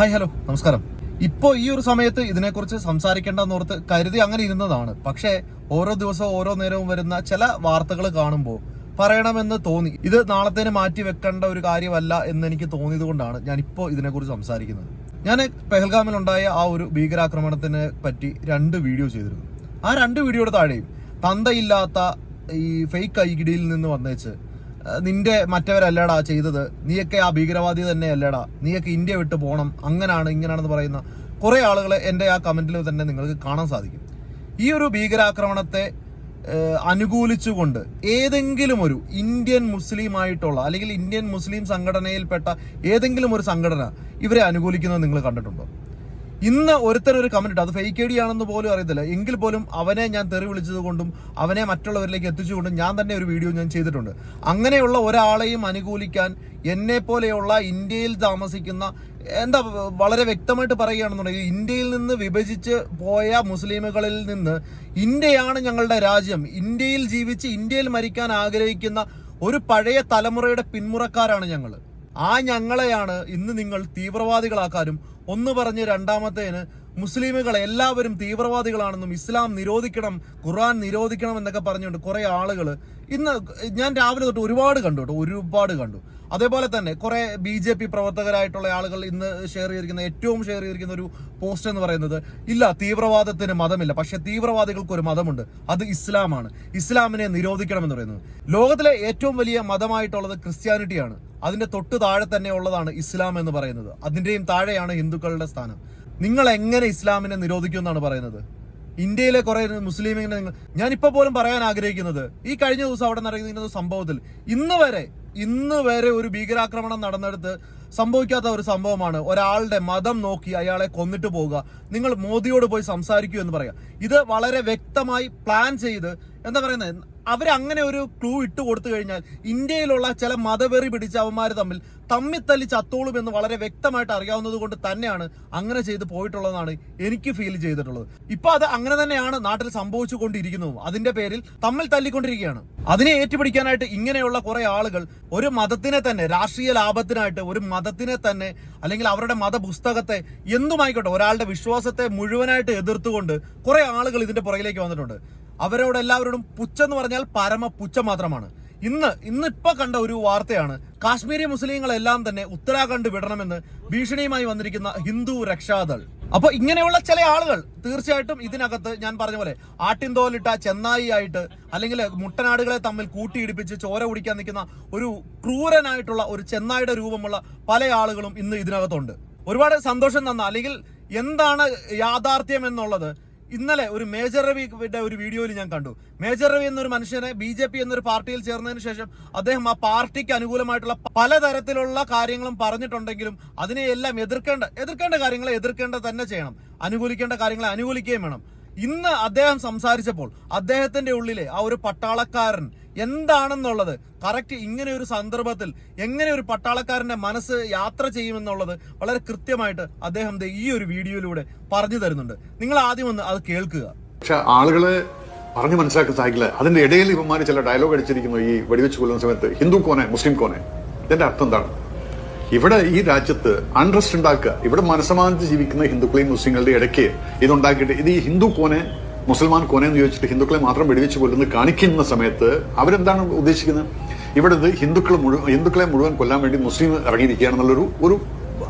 Hi hello നമസ്കാരം. ഇപ്പോൾ ഈ ഒരു സമയത്ത് ഇതിനെക്കുറിച്ച് സംസാരിക്കേണ്ടെന്നോർത്ത് കരുതി അങ്ങനെ ഇരുന്നതാണ്. പക്ഷേ ഓരോ ദിവസവും ഓരോ നേരവും വരുന്ന ചില വാർത്തകൾ കാണുമ്പോൾ പറയണമെന്ന് തോന്നി. ഇത് നാളത്തേന് മാറ്റി വെക്കേണ്ട ഒരു കാര്യമല്ല എന്ന് എനിക്ക് തോന്നിയത് കൊണ്ടാണ് ഞാൻ ഇപ്പോൾ ഇതിനെക്കുറിച്ച് സംസാരിക്കുന്നത്. ഞാൻ പെഹൽഗാമിലുണ്ടായ ആ ഒരു ഭീകരാക്രമണത്തിനെ പറ്റി രണ്ട് വീഡിയോ ചെയ്തിരുന്നു. ആ രണ്ട് വീഡിയോയുടെ താഴെയും തന്തയില്ലാത്ത ഈ ഫേക്ക് ഐഡിയിൽ നിന്ന് വന്നേച്ച് നിന്റെ മറ്റവരല്ലടാ ചെയ്തത്. നീയൊക്കെ ആ ഭീകരവാദി തന്നെയല്ലടാ. നീയൊക്കെ ഇന്ത്യ വിട്ട് പോകണം അങ്ങനാണ് ഇങ്ങനാണെന്ന് പറയുന്ന കുറെ ആളുകളെ എന്റെ ആ കമന്റിൽ തന്നെ നിങ്ങൾക്ക് കാണാൻ സാധിക്കും. ഈ ഒരു ഭീകരാക്രമണത്തെ അനുകൂലിച്ചുകൊണ്ട് ഏതെങ്കിലും ഒരു ഇന്ത്യൻ മുസ്ലിം ആയിട്ടുള്ള അല്ലെങ്കിൽ ഇന്ത്യൻ മുസ്ലിം സംഘടനയിൽപ്പെട്ട ഏതെങ്കിലും ഒരു സംഘടന ഇവരെ അനുകൂലിക്കുന്നത് നിങ്ങൾ കണ്ടിട്ടുണ്ടോ? ഇന്ന് ഒരുത്തർ ഒരു കമന്റ് ഇട്ടു. അത് ഫേക്ക് ഐ ആണെന്ന് പോലും അറിയത്തില്ല. എങ്കിൽ പോലും അവനെ ഞാൻ തെറി വിളിച്ചത് കൊണ്ടും അവനെ മറ്റുള്ളവരിലേക്ക് എത്തിച്ചുകൊണ്ടും ഞാൻ തന്നെ ഒരു വീഡിയോ ഞാൻ ചെയ്തിട്ടുണ്ട്. അങ്ങനെയുള്ള ഒരാളെയും അനുകൂലിക്കാൻ എന്നെ പോലെയുള്ള ഇന്ത്യയിൽ താമസിക്കുന്ന എന്താ വളരെ വ്യക്തമായിട്ട് പറയുകയാണെന്നുണ്ടെങ്കിൽ ഇന്ത്യയിൽ നിന്ന് വിഭജിച്ച് പോയ മുസ്ലിമുകളിൽ നിന്ന് ഇന്ത്യയാണ് ഞങ്ങളുടെ രാജ്യം. ഇന്ത്യയിൽ ജീവിച്ച് ഇന്ത്യയിൽ മരിക്കാൻ ആഗ്രഹിക്കുന്ന ഒരു പഴയ തലമുറയുടെ പിന്മുറക്കാരാണ് ഞങ്ങൾ ആ ഞങ്ങളെയാണ് ഇന്ന് നിങ്ങൾ തീവ്രവാദികളാക്കാനും ഒന്ന് പറഞ്ഞ് രണ്ടാമത്തേന് മുസ്ലിമുകൾ എല്ലാവരും തീവ്രവാദികളാണെന്നും ഇസ്ലാം നിരോധിക്കണം ഖുർആൻ നിരോധിക്കണം എന്നൊക്കെ പറഞ്ഞുകൊണ്ട് കുറേ ആളുകൾ ഇന്ന് ഞാൻ രാവിലെ തൊട്ട് ഒരുപാട് കണ്ടു കേട്ടോ ഒരുപാട് കണ്ടു. അതേപോലെ തന്നെ കുറേ ബി ജെ പി പ്രവർത്തകരായിട്ടുള്ള ആളുകൾ ഇന്ന് ഷെയർ ചെയ്തിരിക്കുന്ന ഏറ്റവും ഷെയർ ചെയ്തിരിക്കുന്ന ഒരു പോസ്റ്റ് എന്ന് പറയുന്നത് ഇല്ല തീവ്രവാദത്തിന് മതമില്ല പക്ഷെ തീവ്രവാദികൾക്ക് ഒരു മതമുണ്ട്. അത് ഇസ്ലാമാണ്. ഇസ്ലാമിനെ നിരോധിക്കണം എന്ന് പറയുന്നത്. ലോകത്തിലെ ഏറ്റവും വലിയ മതമായിട്ടുള്ളത് ക്രിസ്ത്യാനിറ്റിയാണ്. അതിന്റെ തൊട്ട് താഴെ തന്നെ ഉള്ളതാണ് ഇസ്ലാം എന്ന് പറയുന്നത്. അതിന്റെയും താഴെയാണ് ഹിന്ദുക്കളുടെ സ്ഥാനം. നിങ്ങൾ എങ്ങനെ ഇസ്ലാമിനെ നിരോധിക്കും എന്നാണ് പറയുന്നത്? ഇന്ത്യയിലെ കുറെ നിങ്ങൾ ഞാനിപ്പോ പോലും പറയാൻ ആഗ്രഹിക്കുന്നത് ഈ കഴിഞ്ഞ ദിവസം അവിടെ നടക്കുന്ന സംഭവത്തിൽ ഇന്ന് വരെ ഇന്ന് വരെ ഒരു ഭീകരാക്രമണം നടന്നെടുത്ത് സംഭവിക്കാത്ത ഒരു സംഭവമാണ് ഒരാളുടെ മതം നോക്കി അയാളെ കൊന്നിട്ട് പോവുക. നിങ്ങൾ മോദിയോട് പോയി സംസാരിക്കൂ എന്ന് പറയാം. ഇത് വളരെ വ്യക്തമായി പ്ലാൻ ചെയ്ത് എന്താ പറയുന്നത് അവരങ്ങനെ ഒരു ക്ലൂ ഇട്ട് കൊടുത്തു കഴിഞ്ഞാൽ ഇന്ത്യയിലുള്ള ചില മതവെറി പിടിച്ച അവന്മാർ തമ്മിൽ തമ്മിൽ തല്ലി ചത്തോളും എന്ന് വളരെ വ്യക്തമായിട്ട് അറിയാവുന്നത് കൊണ്ട് തന്നെയാണ് അങ്ങനെ ചെയ്ത് പോയിട്ടുള്ളതാണ് എനിക്ക് ഫീൽ ചെയ്തിട്ടുള്ളത്. ഇപ്പൊ അത് അങ്ങനെ തന്നെയാണ് നാട്ടിൽ സംഭവിച്ചു കൊണ്ടിരിക്കുന്നതും അതിന്റെ പേരിൽ തമ്മിൽ തല്ലിക്കൊണ്ടിരിക്കുകയാണ്. അതിനെ ഏറ്റുപിടിക്കാനായിട്ട് ഇങ്ങനെയുള്ള കുറെ ആളുകൾ ഒരു മതത്തിനെ തന്നെ രാഷ്ട്രീയ ലാഭത്തിനായിട്ട് ഒരു മതത്തിനെ തന്നെ അല്ലെങ്കിൽ അവരുടെ മതപുസ്തകത്തെ എന്തുമായിക്കോട്ടെ ഒരാളുടെ വിശ്വാസത്തെ മുഴുവനായിട്ട് എതിർത്തുകൊണ്ട് കുറെ ആളുകൾ ഇതിന്റെ പുറകിലേക്ക് വന്നിട്ടുണ്ട്. അവരോട് എല്ലാവരോടും പുച്ഛെന്ന് പറഞ്ഞാൽ പരമ പുച്ഛം മാത്രമാണ്. ഇന്ന് ഇന്നിപ്പോ കണ്ട ഒരു വാർത്തയാണ് കാശ്മീരി മുസ്ലിങ്ങളെല്ലാം തന്നെ ഉത്തരാഖണ്ഡ് വിടണമെന്ന് ഭീഷണിയുമായി വന്നിരിക്കുന്ന ഹിന്ദു രക്ഷാദൾ. അപ്പൊ ഇങ്ങനെയുള്ള ചില ആളുകൾ തീർച്ചയായിട്ടും ഇതിനകത്ത് ഞാൻ പറഞ്ഞ പോലെ ആട്ടിൻതോലിട്ട ചെന്നായി ആയിട്ട് അല്ലെങ്കിൽ മുട്ടനാടുകളെ തമ്മിൽ കൂട്ടിയിടിപ്പിച്ച് ചോര കുടിക്കാൻ നിൽക്കുന്ന ഒരു ക്രൂരനായിട്ടുള്ള ഒരു ചെന്നായുടെ രൂപമുള്ള പല ആളുകളും ഇന്ന് ഇതിനകത്തുണ്ട്. ഒരുപാട് സന്തോഷം തന്ന അല്ലെങ്കിൽ എന്താണ് യാഥാർത്ഥ്യം എന്നുള്ളത് ഇന്നലെ ഒരു മേജർ രവിയുടെ ഒരു വീഡിയോയിൽ ഞാൻ കണ്ടു. മേജർ രവി എന്നൊരു മനുഷ്യനെ ബി ജെ പി എന്നൊരു പാർട്ടിയിൽ ചേർന്നതിന് ശേഷം അദ്ദേഹം ആ പാർട്ടിക്ക് അനുകൂലമായിട്ടുള്ള പലതരത്തിലുള്ള കാര്യങ്ങളും പറഞ്ഞിട്ടുണ്ടെങ്കിലും അതിനെയെല്ലാം എതിർക്കേണ്ട എതിർക്കേണ്ട കാര്യങ്ങളെ എതിർക്കേണ്ട തന്നെ ചെയ്യണം. അനുകൂലിക്കേണ്ട കാര്യങ്ങളെ അനുകൂലിക്കുകയും വേണം. ഇന്ന് അദ്ദേഹം സംസാരിച്ചപ്പോൾ അദ്ദേഹത്തിന്റെ ഉള്ളിലെ ആ ഒരു പട്ടാളക്കാരൻ എന്താണെന്നുള്ളത് കറക്റ്റ് ഇങ്ങനെ ഒരു സന്ദർഭത്തിൽ എങ്ങനെ ഒരു പട്ടാളക്കാരന്റെ മനസ്സ് യാത്ര ചെയ്യുമെന്നുള്ളത് വളരെ കൃത്യമായിട്ട് അദ്ദേഹം ഈ ഒരു വീഡിയോയിലൂടെ പറഞ്ഞു തരുന്നുണ്ട്. നിങ്ങൾ ആദ്യം ഒന്ന് അത് കേൾക്കുക. പക്ഷെ ആളുകളെ പറഞ്ഞു മനസ്സിലാക്കാൻ സാധിക്കില്ല. അതിന്റെ ഇടയിൽ ഇവന്മാർ ചില ഡയലോഗ് അടിച്ചിരിക്കുന്നു ഈ വെടിവെച്ച് കൊല്ലുന്ന സമയത്ത്. ഹിന്ദു കോനെ മുസ്ലിം കോനെ ഇതിന്റെ അർത്ഥം എന്താണ്? ഇവിടെ ഈ രാജ്യത്ത് അൺട്രസ്റ്റ് ഉണ്ടാക്കുക ഇവിടെ മനസ്സമാനത്ത് ജീവിക്കുന്ന ഹിന്ദുക്കളെയും മുസ്ലിങ്ങളുടെ ഇടയ്ക്ക് ഇതുണ്ടാക്കിയിട്ട് ഇത് ഈ ഹിന്ദു കോനെ മുസൽമാൻ കോനെ എന്ന് ചോദിച്ചിട്ട് ഹിന്ദുക്കളെ മാത്രം വെടിവെച്ച് കൊല്ലുന്ന കാണിക്കുന്ന സമയത്ത് അവരെന്താണ് ഉദ്ദേശിക്കുന്നത്? ഇവിടെ ഇത് ഹിന്ദുക്കൾ മുഴുവൻ ഹിന്ദുക്കളെ മുഴുവൻ കൊല്ലാൻ വേണ്ടി മുസ്ലിം ഇറങ്ങിയിരിക്കുകയാണെന്നുള്ളൊരു ഒരു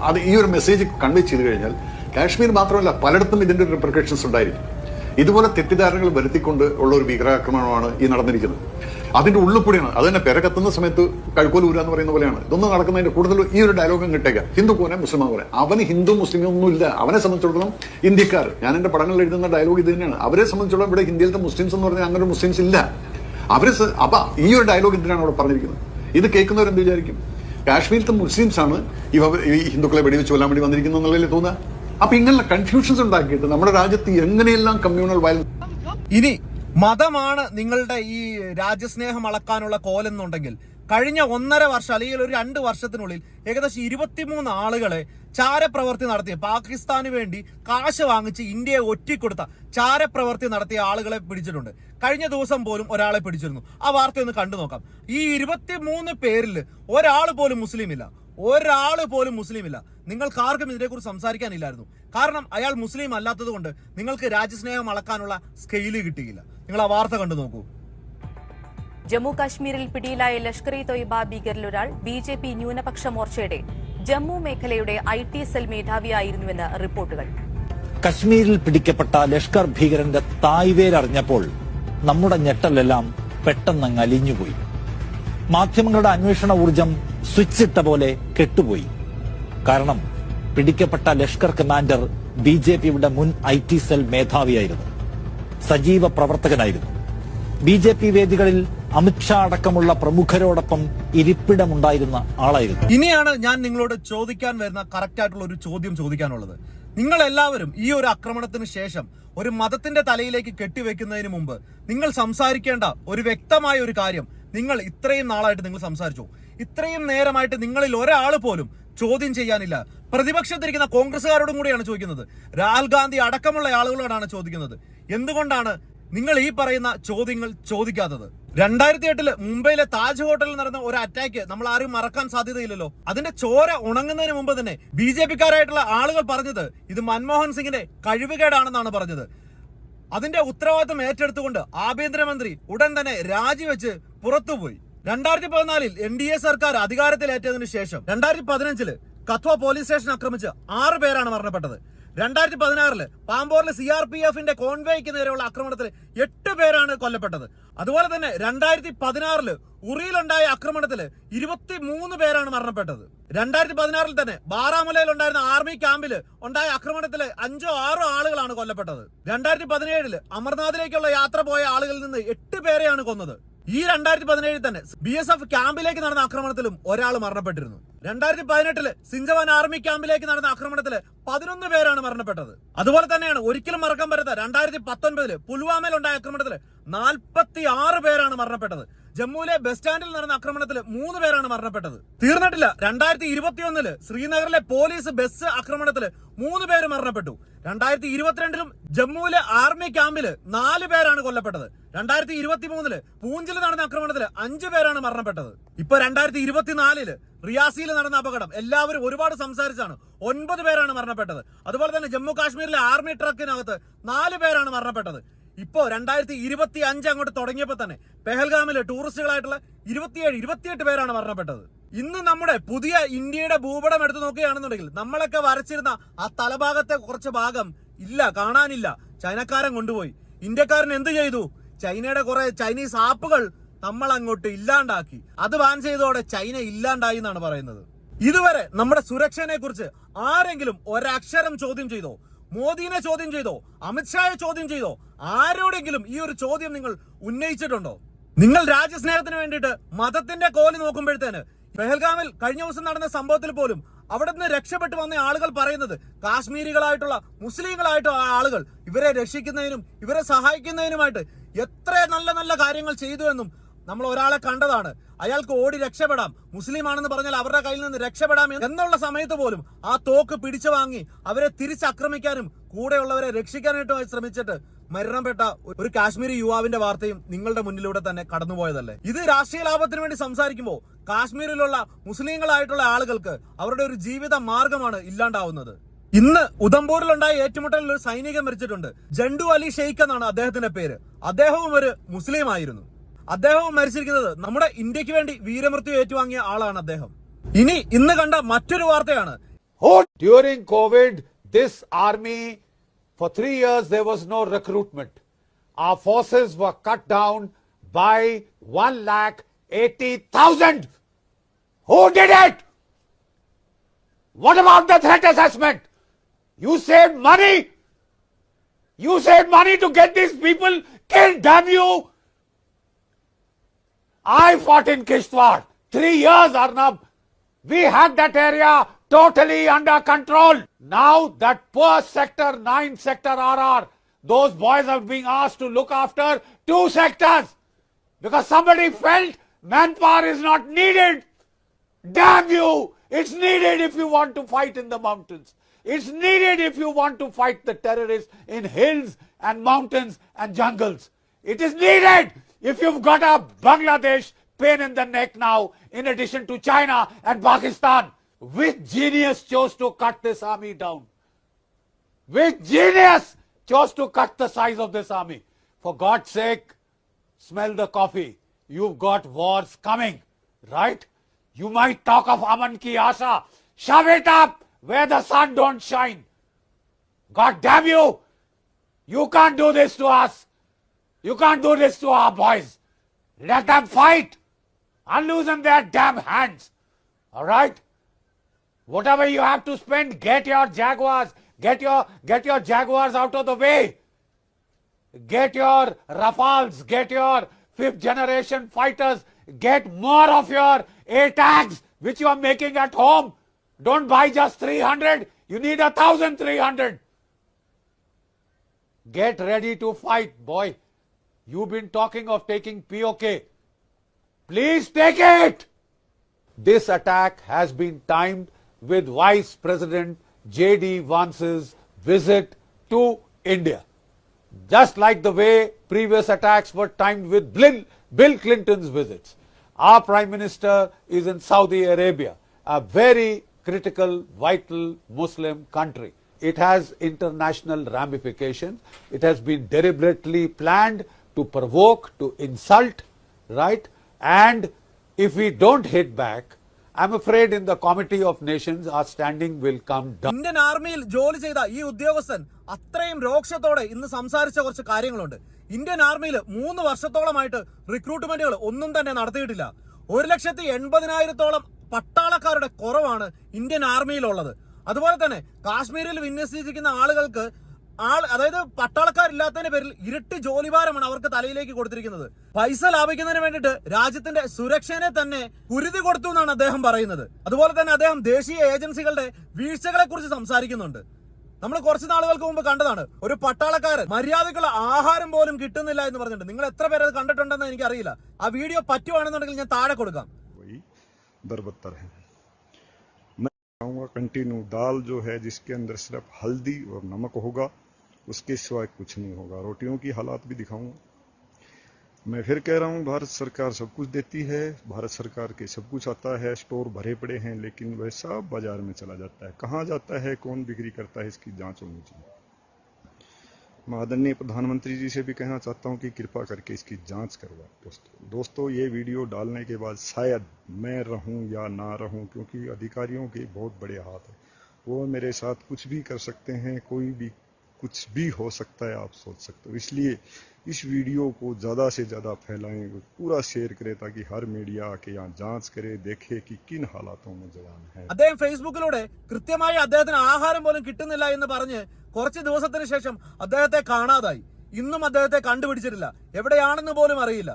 അത് ഈ ഒരു മെസ്സേജ് കൺവേ ചെയ്ത് കഴിഞ്ഞാൽ കാശ്മീർ മാത്രമല്ല പലയിടത്തും ഇതിന്റെ റിപ്രിക്കഷൻസ് ഉണ്ടായിരിക്കും. ഇതുപോലെ തെറ്റിദ്ധാരണകൾ വരുത്തിക്കൊണ്ട് ഉള്ള ഒരു ഭീകരാക്രമണമാണ് ഈ നടന്നിരിക്കുന്നത്. അതിന്റെ ഉള്ളിൽ കൂടിയാണ് അത് തന്നെ പെരകത്തുന്ന സമയത്ത് കഴുക്കോൽ ഊരാ എന്ന് പറയുന്ന പോലെയാണ്. ഇതൊന്നും നടക്കുന്നതിന്റെ കൂടുതൽ ഈ ഒരു ഡയലോഗ് കിട്ടേക്ക ഹിന്ദു പോലെ മുസ്ലിം പോലെ. അവന് ഹിന്ദു മുസ്ലിം ഒന്നുമില്ല. അവനെ സംബന്ധിച്ചിടത്തോളം ഇന്ത്യക്കാർ ഞാൻ എന്റെ പടങ്ങളിൽ എഴുതുന്ന ഡയലോഗ് ഇത് തന്നെയാണ്. അവരെ സംബന്ധിച്ചിടത്തോളം ഇവിടെ ഇന്ത്യയിലത്തെ മുസ്ലിംസ് എന്ന് പറഞ്ഞാൽ അങ്ങനെ മുസ്ലിംസ് ഇല്ല. അവർ അപ്പൊ ഈ ഒരു ഡയലോഗ് എന്തിനാണ് അവിടെ പറഞ്ഞിരിക്കുന്നത്. ഇത് കേൾക്കുന്നവർ എന്ത് വിചാരിക്കും? കാശ്മീരിലത്തെ മുസ്ലിംസ് ആണ് ഇവ ഈ ഹിന്ദുക്കളെ വെടിവെച്ച് കൊല്ലാൻ വേണ്ടി വന്നിരിക്കുന്നത് എന്നുള്ളതിൽ തോന്നുക? അപ്പൊ ഇങ്ങനെയുള്ള കൺഫ്യൂഷൻസ് ഉണ്ടാക്കിയിട്ട് നമ്മുടെ രാജ്യത്ത് എങ്ങനെയെല്ലാം കമ്മ്യൂണൽ വയലൻസ് ഇനി മതമാണ് നിങ്ങളുടെ ഈ രാജ്യസ്നേഹം അളക്കാനുള്ള കോലെന്നുണ്ടെങ്കിൽ കഴിഞ്ഞ ഒന്നര വർഷം അല്ലെങ്കിൽ ഒരു രണ്ട് വർഷത്തിനുള്ളിൽ ഏകദേശം ഇരുപത്തിമൂന്ന് ആളുകളെ ചാരപ്രവർത്തി നടത്തിയ പാകിസ്ഥാന് വേണ്ടി കാശ് വാങ്ങിച്ച് ഇന്ത്യയെ ഒറ്റിക്കൊടുത്ത ചാരപ്രവർത്തി നടത്തിയ ആളുകളെ പിടിച്ചിട്ടുണ്ട്. കഴിഞ്ഞ ദിവസം പോലും ഒരാളെ പിടിച്ചിരുന്നു. ആ വാർത്ത ഒന്ന് കണ്ടു നോക്കാം. ഈ ഇരുപത്തിമൂന്ന് പേരിൽ ഒരാൾ പോലും മുസ്ലിം ഇല്ല. ഒരാൾ പോലും മുസ്ലിം ഇല്ല. നിങ്ങൾക്ക് ആർക്കും ഇതിനെക്കുറിച്ച് സംസാരിക്കാനില്ലായിരുന്നു. കാരണം അയാൾ മുസ്ലിം അല്ലാത്തത് കൊണ്ട് നിങ്ങൾക്ക് രാജ്യസ്നേഹം അളക്കാനുള്ള സ്കെയിൽ കിട്ടിയില്ല. നിങ്ങൾ ആ വാർത്ത കണ്ടു നോക്കൂ. ജമ്മു കാശ്മീരിൽ പിടിയിലായ ലഷ്കർ ഇ തൊയ്ബ ഭീകരിലൊരാൾ ബി ജെ പി ന്യൂനപക്ഷ മോർച്ചയുടെ ജമ്മു മേഖലയുടെ ഐ ടി സെൽ മേധാവിയായിരുന്നുവെന്ന് റിപ്പോർട്ടുകൾ. കശ്മീരിൽ പിടിക്കപ്പെട്ട ലഷ്കർ ഭീകരന്റെ തായ്വേരറിഞ്ഞപ്പോൾ നമ്മുടെ ഞെട്ടലെല്ലാം പെട്ടെന്ന് അലിഞ്ഞുപോയി. മാധ്യമങ്ങളുടെ അന്വേഷണ ഊർജം സ്വിച്ച് ഇട്ട പോലെ കെട്ടുപോയി. കാരണം പിടിക്കപ്പെട്ട ലഷ്കർ കമാൻഡർ ബി ജെ പിയുടെ മുൻ ഐ ടി സെൽ മേധാവിയായിരുന്നു. സജീവ പ്രവർത്തകനായിരുന്നു. ബി ജെ പി വേദികളിൽ അമിത്ഷാ അടക്കമുള്ള പ്രമുഖരോടൊപ്പം ഇരിപ്പിടമുണ്ടായിരുന്ന ആളായിരുന്നു. ഇനിയാണ് ഞാൻ നിങ്ങളോട് ചോദിക്കാൻ വരുന്ന കറക്റ്റ് ആയിട്ടുള്ള ഒരു ചോദ്യം ചോദിക്കാനുള്ളത്. നിങ്ങൾ എല്ലാവരും ഈ ഒരു ആക്രമണത്തിന് ശേഷം ഒരു മതത്തിന്റെ തലയിലേക്ക് കെട്ടിവെക്കുന്നതിന് മുമ്പ് നിങ്ങൾ സംസാരിക്കേണ്ട ഒരു വ്യക്തമായ ഒരു കാര്യം നിങ്ങൾ ഇത്രയും നാളായിട്ട് നിങ്ങൾ സംസാരിച്ചു. ഇത്രയും നേരമായിട്ട് നിങ്ങളിൽ ഒരാൾ പോലും ചോദ്യം ചെയ്യാനില്ല. പ്രതിപക്ഷത്തിരിക്കുന്ന കോൺഗ്രസ്സുകാരോടും കൂടിയാണ് ചോദിക്കുന്നത്. രാഹുൽ ഗാന്ധി അടക്കമുള്ള ആളുകളോടാണ് ചോദിക്കുന്നത്. എന്തുകൊണ്ടാണ് നിങ്ങൾ ഈ പറയുന്ന ചോദ്യങ്ങൾ ചോദിക്കാത്തത്? രണ്ടായിരത്തി എട്ടിൽ മുംബൈയിലെ താജ് ഹോട്ടലിൽ നടന്ന ഒരു അറ്റാക്ക് നമ്മൾ ആരും മറക്കാൻ സാധ്യതയില്ലല്ലോ. അതിന്റെ ചോര ഉണങ്ങുന്നതിന് മുമ്പ് തന്നെ ബി ജെ പിക്കാരായിട്ടുള്ള ആളുകൾ പറഞ്ഞത് ഇത് മൻമോഹൻ സിംഗിന്റെ കഴിവുകേടാണെന്നാണ് പറഞ്ഞത്. അതിന്റെ ഉത്തരവാദിത്വം ഏറ്റെടുത്തുകൊണ്ട് ആഭ്യന്തരമന്ത്രി ഉടൻ തന്നെ രാജിവെച്ച് പുറത്തുപോയി. രണ്ടായിരത്തി പതിനാലിൽ എൻ ഡി എ സർക്കാർ അധികാരത്തിലേറ്റതിനു ശേഷം രണ്ടായിരത്തി പതിനഞ്ചിൽ കത്വ പോലീസ് സ്റ്റേഷൻ ആക്രമിച്ച് ആറ് പേരാണ് മരണപ്പെട്ടത്. രണ്ടായിരത്തി പതിനാറിൽ പാമ്പോറിലെ സി ആർ പി എഫിന്റെ കോൺവേയ്ക്ക് നേരെയുള്ള ആക്രമണത്തിൽ എട്ട് പേരാണ് കൊല്ലപ്പെട്ടത്. അതുപോലെ തന്നെ രണ്ടായിരത്തി പതിനാറിൽ ഉറിയിലുണ്ടായ ആക്രമണത്തിൽ ഇരുപത്തി മൂന്ന് പേരാണ് മരണപ്പെട്ടത്. രണ്ടായിരത്തി പതിനാറിൽ തന്നെ ബാറാമുലയിൽ ഉണ്ടായിരുന്ന ആർമി ക്യാമ്പിൽ ഉണ്ടായ ആക്രമണത്തിൽ അഞ്ചോ ആറോ ആളുകളാണ് കൊല്ലപ്പെട്ടത്. രണ്ടായിരത്തി പതിനേഴിൽ അമർനാഥിലേക്കുള്ള യാത്ര പോയ ആളുകളിൽ നിന്ന് എട്ട് പേരെയാണ് കൊന്നത്. ഈ രണ്ടായിരത്തി പതിനേഴിൽ തന്നെ ബി എസ് എഫ് ക്യാമ്പിലേക്ക് നടന്ന ആക്രമണത്തിലും ഒരാൾ മരണപ്പെട്ടിരുന്നു. രണ്ടായിരത്തി പതിനെട്ടിൽ സിഞ്ചവാൻ ആർമി ക്യാമ്പിലേക്ക് നടന്ന ആക്രമണത്തിൽ പതിനൊന്ന് പേരാണ് മരണപ്പെട്ടത്. അതുപോലെ തന്നെയാണ് ഒരിക്കലും മറക്കാൻ പറ്റാത്ത രണ്ടായിരത്തി പത്തൊൻപതിൽ പുൽവാമയിൽ ഉണ്ടായ ആക്രമണത്തിൽ നാൽപ്പത്തി ആറ് പേരാണ് മരണപ്പെട്ടത്. ജമ്മുവിലെ ബസ് സ്റ്റാൻഡിൽ നടന്ന ആക്രമണത്തിൽ മൂന്ന് പേരാണ് മരണപ്പെട്ടത്. തീർന്നിട്ടില്ല. രണ്ടായിരത്തി ഇരുപത്തിയൊന്നിൽ ശ്രീനഗറിലെ പോലീസ് ബസ് ആക്രമണത്തിൽ മൂന്ന് പേര് മരണപ്പെട്ടു. രണ്ടായിരത്തി ഇരുപത്തിരണ്ടിലും ജമ്മുവിലെ ആർമി ക്യാമ്പിൽ നാല് പേരാണ് കൊല്ലപ്പെട്ടത്. രണ്ടായിരത്തി ഇരുപത്തി മൂന്നിൽ പൂഞ്ചിൽ നടന്ന ആക്രമണത്തിൽ അഞ്ചു പേരാണ് മരണപ്പെട്ടത്. ഇപ്പൊ രണ്ടായിരത്തി ഇരുപത്തിനാലിൽ റിയാസിയിൽ നടന്ന അപകടം എല്ലാവരും ഒരുപാട് സംസാരിച്ചാണ്. ഒൻപത് പേരാണ് മരണപ്പെട്ടത്. അതുപോലെ തന്നെ ജമ്മു കാശ്മീരിലെ ആർമി ട്രക്കിനകത്ത് നാല് പേരാണ് മരണപ്പെട്ടത്. ഇപ്പോ രണ്ടായിരത്തി ഇരുപത്തി അഞ്ച് അങ്ങോട്ട് തുടങ്ങിയപ്പോ തന്നെ പെഹൽഗാമിൽ ടൂറിസ്റ്റുകളായിട്ടുള്ള ഇരുപത്തിയേഴ് ഇരുപത്തിയെട്ട് പേരാണ് മരണപ്പെട്ടത്. ഇന്ന് നമ്മുടെ പുതിയ ഇന്ത്യയുടെ ഭൂപടം എടുത്തു നോക്കുകയാണെന്നുണ്ടെങ്കിൽ നമ്മളൊക്കെ വരച്ചിരുന്ന ആ തലഭാഗത്തെ കുറച്ച് ഭാഗം ഇല്ല കാണാനില്ല. ചൈനക്കാരൻ കൊണ്ടുപോയി. ഇന്ത്യക്കാരൻ എന്ത് ചെയ്തു? ചൈനയുടെ കുറെ ചൈനീസ് ആപ്പുകൾ നമ്മൾ അങ്ങോട്ട് ഇല്ലാണ്ടാക്കി. അത് ബാൻ ചെയ്തോടെ ചൈന ഇല്ലാണ്ടായി എന്നാണ് പറയുന്നത്. ഇതുവരെ നമ്മുടെ സുരക്ഷനെ കുറിച്ച് ആരെങ്കിലും ഒരക്ഷരം ചോദ്യം ചെയ്തോ? മോദിനെ ചോദ്യം ചെയ്തോ? അമിത്ഷായെ ചോദ്യം ചെയ്തോ? ആരോടെങ്കിലും ഈ ഒരു ചോദ്യം നിങ്ങൾ ഉന്നയിച്ചിട്ടുണ്ടോ? നിങ്ങൾ രാജ്യസ്നേഹത്തിന് വേണ്ടിയിട്ട് മതത്തിന്റെ കോലി നോക്കുമ്പോഴത്തേന് പെഹൽഗാമിൽ കഴിഞ്ഞ ദിവസം നടന്ന സംഭവത്തിൽ പോലും അവിടെ നിന്ന് രക്ഷപ്പെട്ടു വന്ന ആളുകൾ പറയുന്നത് കാശ്മീരികളായിട്ടുള്ള മുസ്ലിങ്ങളായിട്ടുള്ള ആളുകൾ ഇവരെ രക്ഷിക്കുന്നതിനും ഇവരെ സഹായിക്കുന്നതിനുമായിട്ട് എത്ര നല്ല നല്ല കാര്യങ്ങൾ ചെയ്തു എന്നും നമ്മൾ ഒരാളെ കണ്ടതാണ്. അയാൾക്ക് ഓടി രക്ഷപ്പെടാം. മുസ്ലിം ആണെന്ന് പറഞ്ഞാൽ അവരുടെ കയ്യിൽ നിന്ന് രക്ഷപ്പെടാം എന്നുള്ള സമയത്ത് പോലും ആ തോക്ക് പിടിച്ചു വാങ്ങി അവരെ തിരിച്ചാക്രമിക്കാനും കൂടെയുള്ളവരെ രക്ഷിക്കാനായിട്ട് ശ്രമിച്ചിട്ട് മരണപ്പെട്ട ഒരു കാശ്മീരി യുവാവിന്റെ വാർത്തയും നിങ്ങളുടെ മുന്നിലൂടെ തന്നെ കടന്നുപോയതല്ലേ? ഇത് രാഷ്ട്രീയ ലാഭത്തിന് വേണ്ടി സംസാരിക്കുമ്പോൾ കാശ്മീരിലുള്ള മുസ്ലിങ്ങളായിട്ടുള്ള ആളുകൾക്ക് അവരുടെ ഒരു ജീവിത മാർഗമാണ് ഇല്ലാണ്ടാവുന്നത്. ഇന്ന് ഉദംപൂരിലുണ്ടായ ഏറ്റുമുട്ടലിൽ ഒരു സൈനികൻ മരിച്ചിട്ടുണ്ട്. ജണ്ടു അലി ഷെയ്ഖ് എന്നാണ് അദ്ദേഹത്തിന്റെ പേര്. അദ്ദേഹവും ഒരു മുസ്ലിം ആയിരുന്നു. അദ്ദേഹവും മരിച്ചിരിക്കുന്നത് നമ്മുടെ ഇന്ത്യക്ക് വേണ്ടി വീരമൃത്യു ഏറ്റുവാങ്ങിയ ആളാണ് അദ്ദേഹം ഇനി ഇന്ന് കണ്ട മറ്റൊരു വാർത്തയാണ് Oh, during COVID, this army, for three years, there was no recruitment. Our forces were cut down by one lakh eighty thousand. Who did it? What about the threat assessment? You saved money. You saved money to get these people killed, damn you. I fought in Kishtwar. Three years, Arnab. We had that area totally under control. Now that poor sector 9 sector RR, those boys are being asked to look after two sectors because somebody felt manpower is not needed. Damn you! It's needed if you want to fight in the mountains. It's needed if you want to fight the terrorists in hills and mountains and jungles. It is needed if you've got a Bangladesh pain in the neck now, in addition to China and Pakistan. which genius chose to cut this army down? Which genius chose to cut the size of this army? For God's sake, smell the coffee. You've got wars coming, right? You might talk of Aman ki Asha. Shove it up where the sun don't shine. God damn you! You can't do this to us. You can't do this to our boys. Let them fight. Unloosen their damn hands. All right? Whatever you have to spend, get your Jaguars. Get your get your Jaguars out of the way. Get your Rafales. Get your fifth generation fighters. Get more of your A-tags which you are making at home. Don't buy just 300. You need a thousand three hundred. Get ready to fight, boy. You've been talking of taking POK. Please take it. This attack has been timed with Vice President J.D. Vance's visit to India. Just like the way previous attacks were timed with Bill, Bill Clinton's visits. Our Prime Minister is in Saudi Arabia, a very critical, vital Muslim country. It has international ramifications. It has been deliberately planned to provoke, to insult, right? And if we don't hit back, I'm afraid in the Committee of Nations, our standing will come down. Indian ആർമിയിൽ ജോലി ചെയ്ത ഈ ഉദ്യോഗസ്ഥൻ അത്രയും രോക്ഷത്തോടെ ഇന്ന് സംസാരിച്ച കുറച്ച് കാര്യങ്ങളുണ്ട് ഇന്ത്യൻ ആർമിയിൽ മൂന്ന് വർഷത്തോളമായിട്ട് റിക്രൂട്ട്മെന്റുകൾ ഒന്നും തന്നെ നടത്തിയിട്ടില്ല ഒരു ലക്ഷത്തി എൺപതിനായിരത്തോളം പട്ടാളക്കാരുടെ കുറവാണ് ഇന്ത്യൻ ആർമിയിലുള്ളത് അതുപോലെ തന്നെ കാശ്മീരിൽ വിന്യസിച്ചിരിക്കുന്ന ആളുകൾക്ക് ആൾ അതായത് പട്ടാളക്കാരില്ലാത്തതിന്റെ പേരിൽ ഇരട്ടി ജോലിഭാരമാണ് അവർക്ക് തലയിലേക്ക് കൊടുത്തിരിക്കുന്നത് പൈസ ലാഭിക്കുന്നതിന് വേണ്ടിയിട്ട് രാജ്യത്തിന്റെ സുരക്ഷയെ തന്നെ കുരുതി കൊടുത്തു എന്നാണ് അദ്ദേഹം പറയുന്നത് അതുപോലെ തന്നെ അദ്ദേഹം ദേശീയ ഏജൻസികളുടെ വീഴ്ചകളെ കുറിച്ച് സംസാരിക്കുന്നുണ്ട് നമ്മൾ കുറച്ച് നാളുകൾക്ക് മുമ്പ് കണ്ടതാണ് ഒരു പട്ടാളക്കാരൻ മര്യാദക്കുള്ള ആഹാരം പോലും കിട്ടുന്നില്ല എന്ന് പറഞ്ഞിട്ടുണ്ട് നിങ്ങൾ എത്ര പേര് അത് കണ്ടിട്ടുണ്ടെന്ന് എനിക്കറിയില്ല ആ വീഡിയോ പറ്റുവാണെന്നുണ്ടെങ്കിൽ ഞാൻ താഴെ കൊടുക്കാം वही बरबत्तर है मैं चाहूँगा कंटिन्यू दाल जो है जिसके अंदर सिर्फ हल्दी और नमक होगा उसके सिवाय कुछ नहीं होगा। रोटियों की हालात भी दिखाऊँगा मैं फिर कह रहा हूँ, भारत सरकार सब कुछ देती है, भारत सरकार के सब कुछ आता है, स्टोर भरे पड़े हैं, लेकिन वह सब बाज़ार में चला जाता है। कहाँ जाता है, कौन बिक्री करता है, इसकी जाँच होनी चाहिए। मैं आदरणीय प्रधानमंत्री जी से भी कहना चाहता हूँ कि कृपा करके इसकी जाँच करवाएँ। दोस्तों दोस्तों, ये वीडियो डालने के बाद शायद मैं रहूँ या ना रहूँ, क्योंकि अधिकारियों के बहुत बड़े हाथ हैं। वो मेरे साथ कुछ भी कर सकते हैं, कोई भी कुछ भी हो सकता है आप सोच सकते हो इसलिए इस वीडियो को ज़्यादा से ज़्यादा फैलाएं पूरा शेयर करें ताकि हर मीडिया आके यहाँ जांच करे देखे कि किन हालातों में जवान है അദ്ദേഹം ഫേസ്ബുക്കിലൂടെ കൃത്യമായി അദ്ദേഹത്തിന് ആഹാരം പോലും കിട്ടുന്നില്ല എന്ന് പറഞ്ഞ് കുറച്ച് ദിവസത്തിന് ശേഷം അദ്ദേഹത്തെ കാണാതായി ഇന്നും അദ്ദേഹത്തെ കണ്ടുപിടിച്ചിട്ടില്ല എവിടെയാണെന്ന് പോലും അറിയില്ല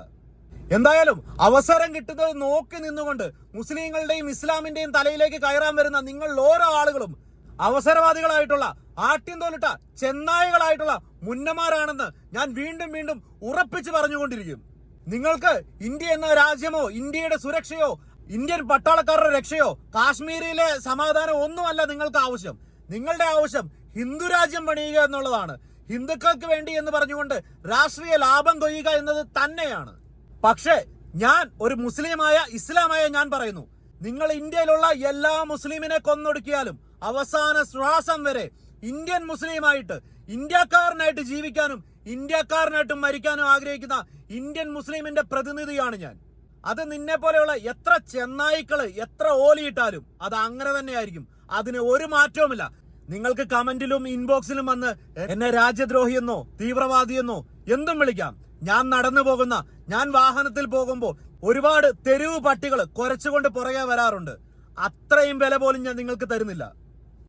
എന്തായാലും അവസരം കിട്ടുന്നത് നോക്കി നിന്നുകൊണ്ട് മുസ്ലിങ്ങളുടെയും ഇസ്ലാമിന്റെയും തലയിലേക്ക് കയറാൻ വരുന്ന നിങ്ങൾ ഓരോ ആളുകളും അവസരവാദികളായിട്ടുള്ള ആട്യം തോലിട്ട ചെന്നായികളായിട്ടുള്ള മുന്നമാരാണെന്ന് ഞാൻ വീണ്ടും വീണ്ടും ഉറപ്പിച്ചു പറഞ്ഞുകൊണ്ടിരിക്കും. നിങ്ങൾക്ക് ഇന്ത്യ എന്ന രാജ്യമോ ഇന്ത്യയുടെ സുരക്ഷയോ ഇന്ത്യൻ പട്ടാളക്കാരുടെ രക്ഷയോ കാശ്മീരിലെ സമാധാനം ഒന്നുമല്ല നിങ്ങൾക്ക് ആവശ്യം. നിങ്ങളുടെ ആവശ്യം ഹിന്ദു രാജ്യം പണിയുക എന്നുള്ളതാണ്. ഹിന്ദുക്കൾക്ക് വേണ്ടി എന്ന് പറഞ്ഞുകൊണ്ട് രാഷ്ട്രീയ ലാഭം കൊയ്യുക എന്നത് തന്നെയാണ്. പക്ഷേ ഞാൻ ഒരു മുസ്ലിമായ ഇസ്ലാമായ ഞാൻ പറയുന്നു. നിങ്ങൾ ഇന്ത്യയിലുള്ള എല്ലാ മുസ്ലിമിനെ കൊന്നൊടുക്കിയാലും അവസാന ശ്വാസം വരെ ഇന്ത്യൻ മുസ്ലിമായിട്ട് ഇന്ത്യക്കാരനായിട്ട് ജീവിക്കാനും ഇന്ത്യക്കാരനായിട്ട് മരിക്കാനും ആഗ്രഹിക്കുന്ന ഇന്ത്യൻ മുസ്ലിമിന്റെ പ്രതിനിധിയാണ് ഞാൻ. അത് നിന്നെ പോലെയുള്ള എത്ര ചെന്നായിക്കൾ എത്ര ഓലിയിട്ടാലും അത് അങ്ങനെ തന്നെയായിരിക്കും. അതിന് ഒരു മാറ്റവുമില്ല. നിങ്ങൾക്ക് കമന്റിലും ഇൻബോക്സിലും വന്ന് എന്നെ രാജ്യദ്രോഹിയെന്നോ തീവ്രവാദിയെന്നോ എന്തും വിളിക്കാം. ഞാൻ നടന്നു പോകുന്ന ഞാൻ വാഹനത്തിൽ പോകുമ്പോൾ ഒരുപാട് തെരുവ് പട്ടികൾ കുരച്ചുകൊണ്ട് പുറകെ വരാറുണ്ട്. അത്രയും വില പോലും ഞാൻ നിങ്ങൾക്ക് തരുന്നില്ല.